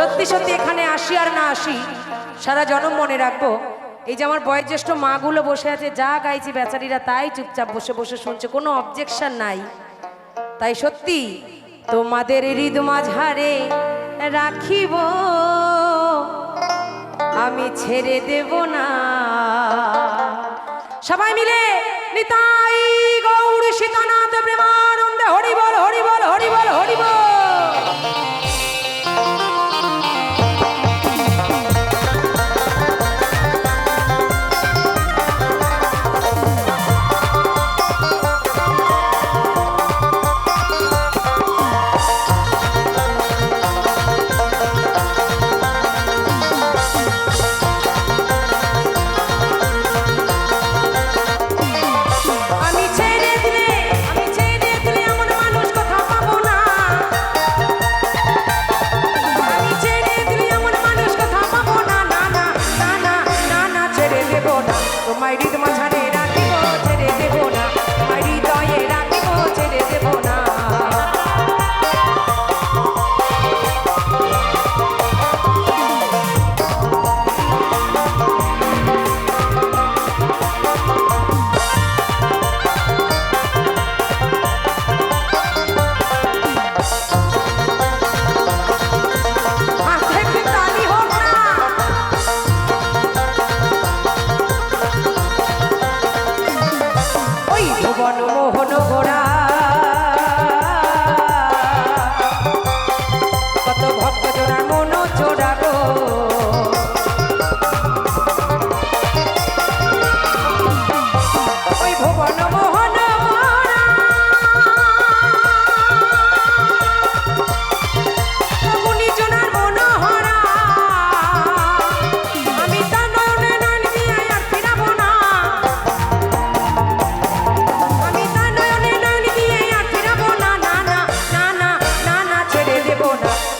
সত্যি সত্যি এখানে আসি আর না আসি, সারা জনম মনে রাখব। এই যে আমার বয়োজ্যেষ্ঠ মাগুলো বসে আছে, যা গাইছি বেচারিরা তাই চুপচাপ বসে বসে শুনছে, কোনো অবজেকশন নাই। তাই সত্যি তোমাদের হৃদমাঝারে রাখিব, আমি ছেড়ে দেব না। সবাই মিলে নিতাই গৌর সীতানাথ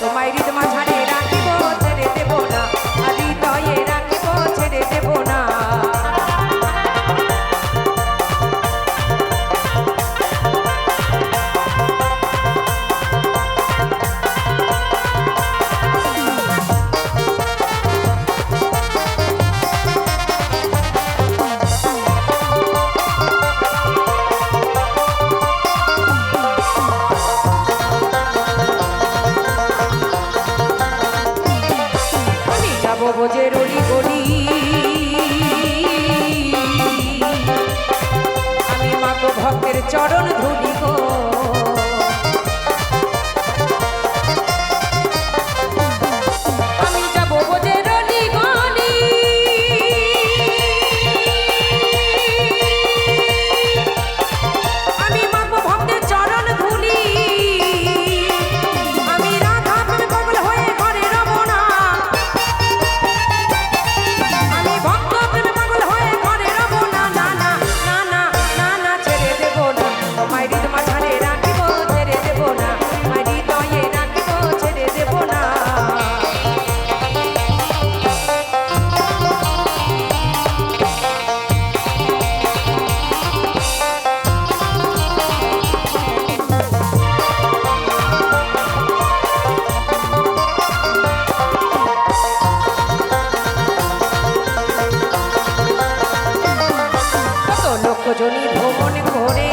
তোমায় রিদমা ছাড়ে সর্বভোজে রলি গলি আমি মাগো ভক্তের চরণ ধরে শ্রবণ করে।